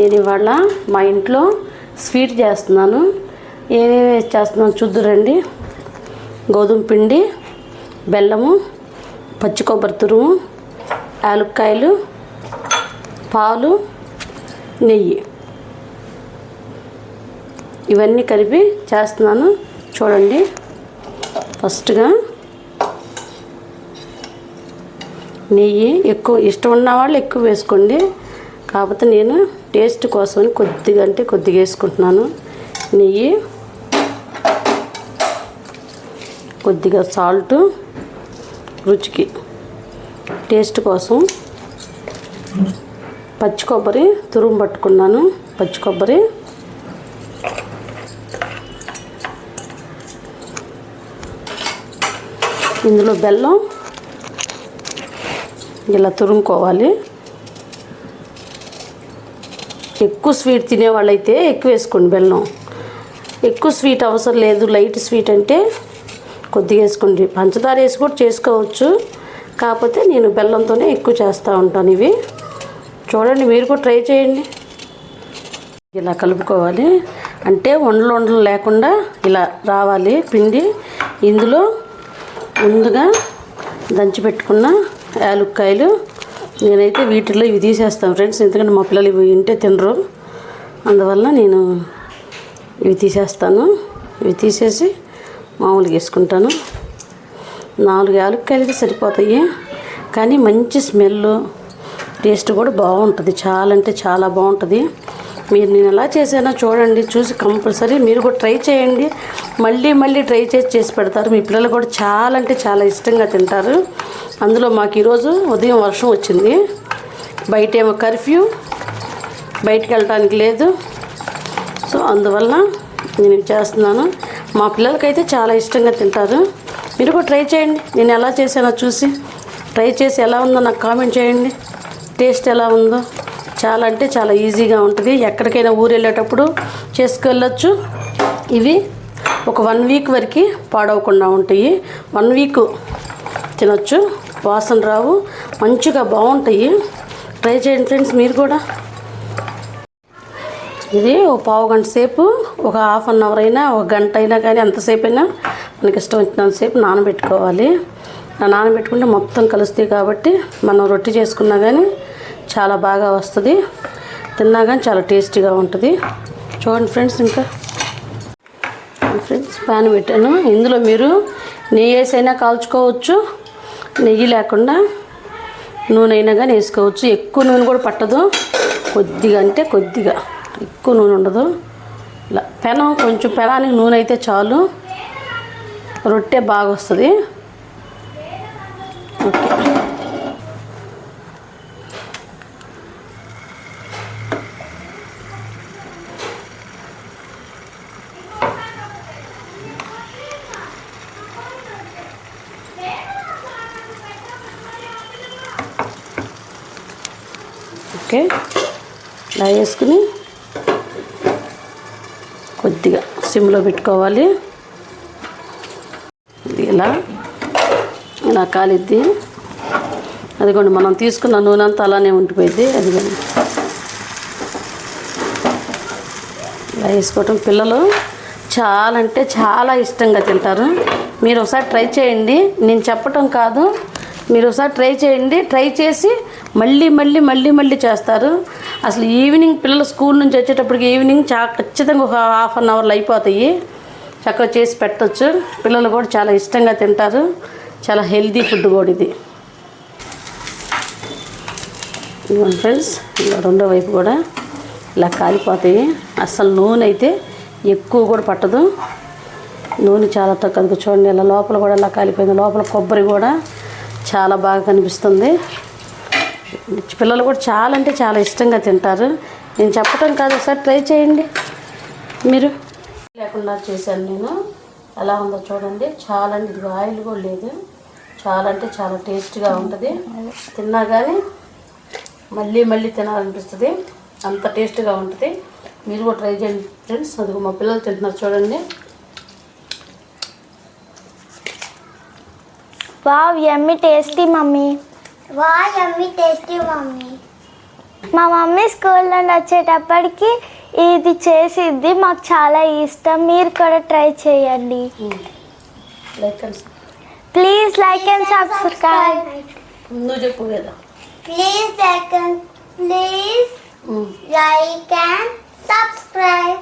నేను ఇవాళ మా ఇంట్లో స్వీట్ చేస్తున్నాను. ఏమేమి చేస్తున్నాను చూద్దురండి గోధుమ పిండి బెల్లము పచ్చి కొబ్బరి తురుము యాలక్కాయలు పాలు నెయ్యి. ఇవన్నీ కలిపి చేస్తున్నాను. చూడండి. ఫస్ట్గా నెయ్యి ఎక్కువ ఇష్టం ఉన్న వాళ్ళు ఎక్కువ వేసుకోండి. కాకపోతే నేను టేస్ట్ కోసం కొద్దిగా అంటే కొద్దిగా వేసుకుంటున్నాను. నెయ్యి కొద్దిగా సాల్ట్ రుచికి టేస్ట్ కోసం పచ్చి కొబ్బరి తురుము పట్టుకున్నాను. పచ్చి కొబ్బరి ఇందులో బెల్లం ఇలా తురుముకోవాలి. ఎక్కువ స్వీట్ తినే వాళ్ళైతే ఎక్కువ వేసుకోండి బెల్లం. ఎక్కువ స్వీట్ అవసరం లేదు లైట్ స్వీట్ అంటే కొద్దిగా వేసుకోండి. పంచదార వేసి కూడా చేసుకోవచ్చు. కాకపోతే నేను బెల్లంతోనే ఎక్కువ చేస్తూ ఉంటాను ఇవి. చూడండి మీరు కూడా ట్రై చేయండి. ఇలా కలుపుకోవాలి. అంటే వండలు వండలు లేకుండా ఇలా రావాలి పిండి. ఇందులో ముందుగా దంచి పెట్టుకున్న యాలుక్కాయలు నేనైతే వీటిలో ఇవి తీసేస్తాను. ఫ్రెండ్స్ ఎందుకంటే మా పిల్లలు ఇవి ఉంటే తినరు. అందువల్ల నేను ఇవి తీసేస్తాను. ఇవి తీసేసి మామూలుగా వేసుకుంటాను. నాలుగు యాలక్కాయలకి సరిపోతాయి. కానీ మంచి స్మెల్ టేస్ట్ కూడా బాగుంటుంది. చాలా అంటే చాలా బాగుంటుంది. మీరు నేను ఎలా చేశానో చూడండి చూసి కంపల్సరీ మీరు కూడా ట్రై చేయండి. మళ్ళీ మళ్ళీ ట్రై చేసి చేసి పెడతారు. మీ పిల్లలు కూడా చాలా అంటే చాలా ఇష్టంగా తింటారు. అందులో మాకు ఈరోజు ఉదయం వర్షం వచ్చింది. బయట ఏమో కర్ఫ్యూ. బయటికి వెళ్ళడానికి లేదు. సో అందువల్ల నేను చేస్తున్నాను. మా పిల్లలకైతే చాలా ఇష్టంగా తింటారు. మీరు కూడా ట్రై చేయండి. నేను ఎలా చేశానో చూసి. ట్రై చేసి ఎలా ఉందో నాకు కామెంట్ చేయండి. టేస్ట్ ఎలా ఉందో. చాలా అంటే చాలా ఈజీగా ఉంటుంది. ఎక్కడికైనా ఊరు వెళ్ళేటప్పుడు చేసుకెళ్ళొచ్చు. ఇవి ఒక వన్ వీక్ వరకు పాడవకుండా ఉంటాయి. వన్ వీక్ తినొచ్చు. వాసన రావు. మంచిగా బాగుంటాయి. ట్రై చేయండి ఫ్రెండ్స్ మీరు కూడా. ఇది ఒక పావు గంట సేపు ఒక హాఫ్ అన్ అవర్ అయినా ఒక గంట అయినా కానీ ఎంతసేపు అయినా మనకి ఇష్టం వచ్చినంతసేపు నానబెట్టుకోవాలి. ఆ నానబెట్టుకుంటే మొత్తం కలుస్తాయి కాబట్టి మనం రొట్టె చేసుకున్నా కానీ చాలా బాగా వస్తుంది. తిన్నా కానీ చాలా టేస్టీగా ఉంటుంది. చూడండి ఫ్రెండ్స్ ఇంకా. ఫ్రెండ్స్ ప్యాన్ పెట్టాను. ఇందులో మీరు నెయ్యి వేసైనా కాల్చుకోవచ్చు. నెయ్యి లేకుండా నూనె అయినా కానీ వేసుకోవచ్చు. ఎక్కువ నూనె కూడా పట్టదు. కొద్దిగా అంటే కొద్దిగా. ఎక్కువ నూనె ఉండదు. ఇలా పెనం కొంచెం పెనానికి నూనె అయితే చాలు. రొట్టె బాగా వస్తుంది. ఓకే. ఓకే. ఇలా వేసుకుని కొద్దిగా సిమ్లో పెట్టుకోవాలి. ఇది ఇలా ఇలా కాలిద్ది. అదిగోండి మనం తీసుకున్న నూనె అంతా అలానే ఉండిపోయింది. అదిగోండి. ఇలా వేసుకోవటం పిల్లలు చాలా అంటే చాలా ఇష్టంగా తింటారు. మీరు ఒకసారి ట్రై చేయండి. నేను చెప్పటం కాదు. మీరు ఒకసారి ట్రై చేయండి. ట్రై చేసి మళ్ళీ మళ్ళీ మళ్ళీ మళ్ళీ చేస్తారు. అసలు ఈవినింగ్ పిల్లలు స్కూల్ నుంచి వచ్చేటప్పటికి ఈవినింగ్ చా ఖచ్చితంగా ఒక హాఫ్ అన్ అవర్లో అయిపోతాయి. చక్కగా చేసి పెట్టచ్చు. పిల్లలు కూడా చాలా ఇష్టంగా తింటారు. చాలా హెల్దీ ఫుడ్ కూడా ఇది. ఇదిగోండి ఫ్రెండ్స్ రెండో వైపు కూడా ఇలా కాలిపోతాయి. అసలు నూనె అయితే ఎక్కువ కూడా పట్టదు. నూనె చాలా తక్కువ. చూడండి ఇలా లోపల కూడా ఇలా కాలిపోయింది. లోపల కొబ్బరి కూడా చాలా బాగా కనిపిస్తుంది. పిల్లలు కూడా చాలా అంటే చాలా ఇష్టంగా తింటారు. నేను చెప్పటం కాదు ఒకసారి ట్రై చేయండి. మీరు? లేకుండా చేశాను నేను. ఎలా ఉందో చూడండి. చాలా అంటే ఇది ఆయిల్ కూడా లేదు. చాలా అంటే చాలా టేస్ట్గా ఉంటుంది. తిన్నా కానీ మళ్ళీ మళ్ళీ తినాలనిపిస్తుంది. అంత టేస్ట్గా ఉంటుంది. మీరు కూడా ట్రై చేయండి ఫ్రెండ్స్. అందుకు మా పిల్లలు తింటున్నారు చూడండి. Wow yummy tasty mummy. మా మమ్మీ స్కూల్ నుండి వచ్చేటప్పటికి ఇది చేసిద్ది. మాకు చాలా ఇష్టం. మీరు కూడా ట్రై చేయండి. ప్లీజ్ లైక్ అండ్ సబ్స్క్రైబ్ నువ్వు చెప్పు కదా. Please like and please like and subscribe